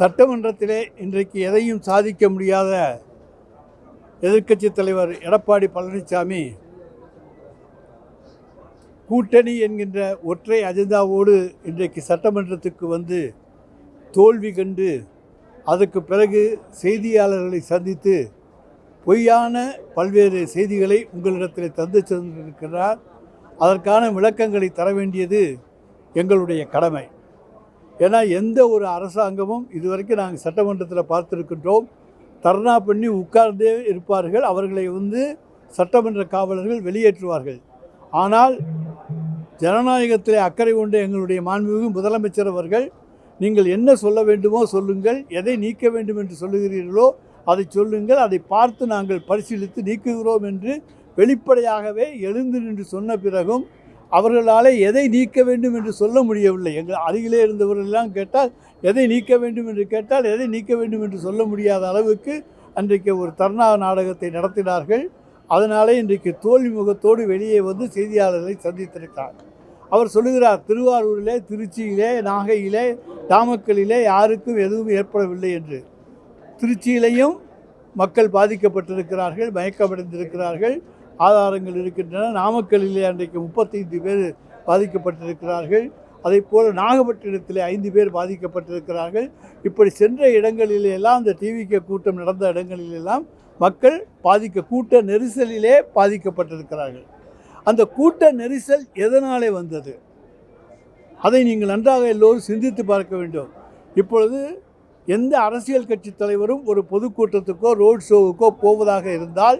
சட்டமன்றத்திலே இன்றைக்கு எதையும் சாதிக்க முடியாத எதிர்க்கட்சி தலைவர் எடப்பாடி பழனிசாமி கூட்டணி என்கின்ற ஒற்றை அஜெண்டாவோடு இன்றைக்கு சட்டமன்றத்துக்கு வந்து தோல்வி கண்டு அதற்கு பிறகு செய்தியாளர்களை சந்தித்து பொய்யான பல்வேறு செய்திகளை உங்களிடத்தில் தந்து சென்றிருக்கிறார். அதற்கான விளக்கங்களை தர வேண்டியது எங்களுடைய கடமை. ஏன்னா எந்த ஒரு அரசாங்கமும் இதுவரைக்கும் நாங்கள் சட்டமன்றத்தில் பார்த்துருக்கின்றோம். தர்ணா பண்ணி உட்கார்ந்தே இருப்பார்கள். அவர்களை வந்து சட்டமன்ற காவலர்கள் வெளியேற்றுவார்கள். ஆனால் ஜனநாயகத்தில் அக்கறை கொண்ட எங்களுடைய மாண்புமிகு முதலமைச்சர் அவர்கள் நீங்கள் என்ன சொல்ல வேண்டுமோ சொல்லுங்கள். எதை நீக்க வேண்டும் என்று சொல்லுகிறீர்களோ அதை சொல்லுங்கள். அதை பார்த்து நாங்கள் பரிசீலித்து நீக்குகிறோம் என்று வெளிப்படையாகவே எழுந்து நின்று சொன்ன பிறகும் அவர்களால் எதை நீக்க வேண்டும் என்று சொல்ல முடியவில்லை. எங்கள் அருகிலே இருந்தவர்களெல்லாம் கேட்டால் எதை நீக்க வேண்டும் என்று கேட்டால் எதை நீக்க வேண்டும் என்று சொல்ல முடியாத அளவுக்கு அன்றைக்கு ஒரு தர்ணா நாடகத்தை நடத்தினார்கள். அதனாலே இன்றைக்கு தோல்வி முகத்தோடு வெளியே வந்து செய்தியாளர்களை சந்தித்திருக்கிறார். அவர் சொல்லுகிறார் திருவாரூரிலே திருச்சியிலே நாகையிலே நாமக்கலிலே யாருக்கும் எதுவும் ஏற்படவில்லை என்று. திருச்சியிலையும் மக்கள் பாதிக்கப்பட்டிருக்கிறார்கள் மயக்கமடைந்திருக்கிறார்கள். ஆதாரங்கள் இருக்கின்றன. நாமக்கல்லிலே அன்றைக்கு முப்பத்தைந்து பேர் பாதிக்கப்பட்டிருக்கிறார்கள். அதே போல் நாகப்பட்டினத்தில் ஐந்து பேர் பாதிக்கப்பட்டிருக்கிறார்கள். இப்படி சென்ற இடங்களிலே எல்லாம் அந்த டிவிக்கு கூட்டம் நடந்த இடங்களிலெல்லாம் மக்கள் பாதிக்க கூட்ட நெரிசலிலே பாதிக்கப்பட்டிருக்கிறார்கள். அந்த கூட்ட நெரிசல் எதனாலே வந்தது? அதை நீங்கள் நன்றாக எல்லோரும் சிந்தித்து பார்க்க வேண்டும். இப்பொழுது எந்த அரசியல் கட்சி தலைவரும் ஒரு பொதுக்கூட்டத்துக்கோ ரோட் ஷோவுக்கோ போவதாக இருந்தால்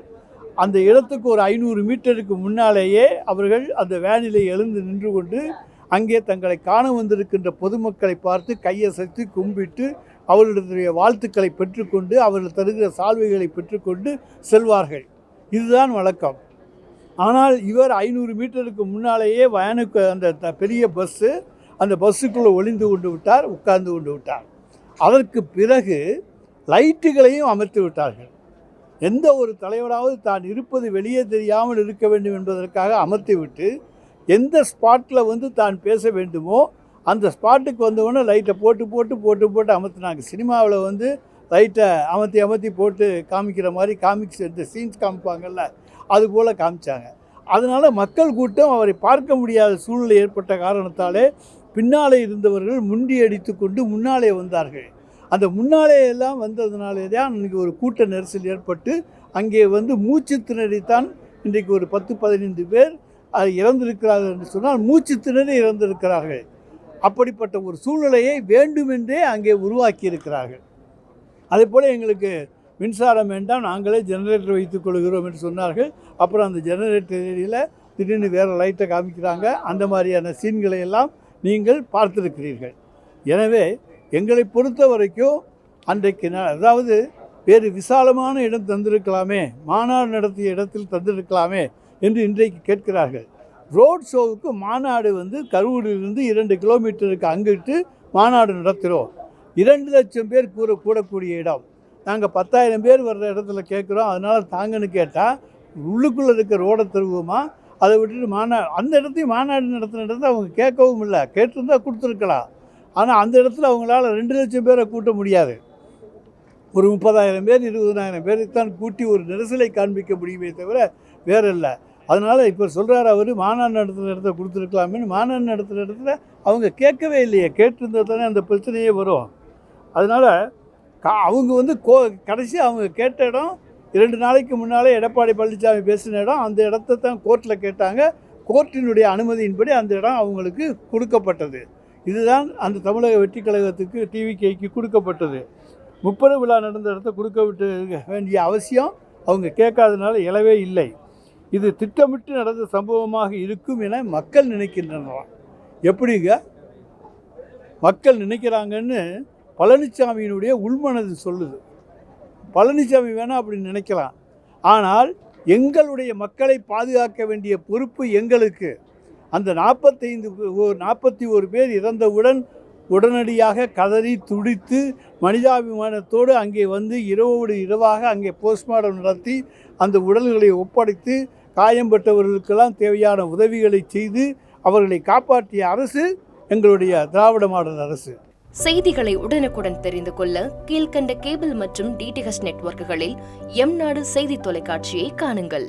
அந்த இடத்துக்கு ஒரு ஐநூறு மீட்டருக்கு முன்னாலேயே அவர்கள் அந்த வேனிலே எழுந்து நின்று கொண்டு அங்கே தங்களை காண வந்திருக்கின்ற பொதுமக்களை பார்த்து கையசைத்து கும்பிட்டு அவர்களுடைய வாழ்த்துக்களை பெற்றுக்கொண்டு அவர்கள் தருகிற சால்வைகளை பெற்றுக்கொண்டு செல்வார்கள். இதுதான் வழக்கம். ஆனால் இவர் ஐநூறு மீட்டருக்கு முன்னாலேயே வயனுக்கு அந்த த- பெரிய பஸ்ஸு அந்த பஸ்ஸுக்குள்ளே ஒளிந்து கொண்டு விட்டார் உட்கார்ந்து கொண்டு விட்டார். அதற்கு பிறகு லைட்டுகளையும் அமர்த்து விட்டார்கள். எந்த ஒரு தலைவராவது தான் இருப்பது வெளியே தெரியாமல் இருக்க வேண்டும் என்பதற்காக அமர்த்திவிட்டு எந்த ஸ்பாட்டில் வந்து தான் பேச வேண்டுமோ அந்த ஸ்பாட்டுக்கு வந்தவுடனே லைட்டை போட்டு போட்டு போட்டு போட்டு அமர்த்தினாங்க. சினிமாவில் வந்து லைட்டை அமர்த்தி அமர்த்தி போட்டு காமிக்கிற மாதிரி காமிக்ஸ் இந்த சீன்ஸ் காமிப்பாங்கல்ல அது போல் காமிச்சாங்க. அதனால் மக்கள் கூட்டம் அவரை பார்க்க முடியாத சூழ்நிலை ஏற்பட்ட காரணத்தாலே பின்னாலே இருந்தவர்கள் முண்டி அடித்து கொண்டு முன்னாலே வந்தார்கள். அந்த முன்னாலே எல்லாம் வந்ததுனாலே தான் இன்றைக்கி ஒரு கூட்ட நெரிசல் ஏற்பட்டு அங்கே வந்து மூச்சு திணறித்தான் இன்றைக்கு ஒரு பத்து பதினைந்து பேர் அது இறந்திருக்கிறார்கள் என்று சொன்னால் மூச்சு திணறி இறந்திருக்கிறார்கள். அப்படிப்பட்ட ஒரு சூழ்நிலையை வேண்டுமென்றே அங்கே உருவாக்கி இருக்கிறார்கள் அதே போல் எங்களுக்கு மின்சாரம் வேண்டாம் நாங்களே ஜெனரேட்டர் வைத்துக் கொள்கிறோம் என்று சொன்னார்கள். அப்புறம் அந்த ஜெனரேட்டரில் திடீர்னு வேறு லைட்டை காமிக்கிறாங்க. அந்த மாதிரியான சீன்களை எல்லாம் நீங்கள் பார்த்திருக்கிறீர்கள். எனவே எங்களை பொறுத்த வரைக்கும் அன்றைக்கு நான் அதாவது வேறு விசாலமான இடம் தந்திருக்கலாமே மாநாடு நடத்திய இடத்தில் தந்திருக்கலாமே என்று இன்றைக்கு கேட்கிறார்கள். ரோட் ஷோவுக்கு மாநாடு வந்து கரூரிலிருந்து இரண்டு கிலோமீட்டருக்கு அங்கிட்டு மாநாடு நடத்துகிறோம். இரண்டு லட்சம் பேர் கூற கூடக்கூடிய இடம். நாங்கள் பத்தாயிரம் பேர் வர்ற இடத்துல கேட்குறோம். அதனால் தாங்கன்னு கேட்டால் உள்ளுக்குள்ளே இருக்க ரோடை தருவோமா அதை விட்டுட்டு மாநாடு அந்த இடத்தையும் மாநாடு நடத்தின இடத்த அவங்க கேட்கவும் இல்லை. கேட்டிருந்தா கொடுத்துருக்கலாம். ஆனால் அந்த இடத்துல அவங்களால ரெண்டு லட்சம் பேரை கூட்ட முடியாது. ஒரு முப்பதாயிரம் பேர் இருபதாயிரம் பேருக்கு தான் கூட்டி ஒரு நெரிசலை காண்பிக்க முடியுமே தவிர வேற இல்லை. அதனால் இப்போ சொல்கிறார் அவர் மாநாடு நடத்துகிற இடத்த கொடுத்துருக்கலாமேன்னு மாநாடு நடத்துகிற இடத்துல அவங்க கேட்கவே இல்லையே. கேட்டிருந்தா தானே அந்த பிரச்சனையே வரும். அதனால் கா அவங்க வந்து கோ கடைசி அவங்க கேட்ட இடம் இரண்டு நாளைக்கு முன்னாலே எடப்பாடி பழனிசாமி பேசின இடம் அந்த இடத்த தான் கோர்ட்டில் கேட்டாங்க. கோர்ட்டினுடைய அனுமதியின்படி அந்த இடம் அவங்களுக்கு கொடுக்கப்பட்டது. இதுதான் அந்த தமிழக வெற்றி கழகத்துக்கு டிவிகேக்கு கொடுக்கப்பட்டது. முப்பது விழா நடந்த இடத்த கொடுக்க விட்டு வேண்டிய அவசியம் அவங்க கேட்காதனால இலவே இல்லை. இது திட்டமிட்டு நடந்த சம்பவமாக இருக்கும் என மக்கள் நினைக்கின்றனராம் எப்படிங்க? மக்கள் நினைக்கிறாங்கன்னு பழனிசாமியினுடைய உள்மனது சொல்லுது. பழனிசாமி வேணால் அப்படி நினைக்கலாம். ஆனால் எங்களுடைய மக்களை பாதுகாக்க வேண்டிய பொறுப்பு எங்களுக்கு. அந்த நாற்பத்தைந்து ஒரு நாற்பத்தி ஒரு பேர் இறந்தவுடன் உடனடியாக கதறி துடித்து மனிதாபிமானத்தோடு அங்கே வந்து இரவோடு இரவாக அங்கே போஸ்ட்மார்ட்டம் நடத்தி அந்த உடல்களை ஒப்படைத்து காயம்பட்டவர்களுக்கெல்லாம் தேவையான உதவிகளை செய்து அவர்களை காப்பாற்றிய அரசு எங்களுடைய திராவிட மாடல் அரசு. செய்திகளை உடனுக்குடன் தெரிந்து கொள்ள கீழ்க்கண்ட கேபிள் மற்றும் டிடிஹெச் நெட்வொர்க்குகளில் எம் நாடு செய்தி தொலைக்காட்சியை காணுங்கள்.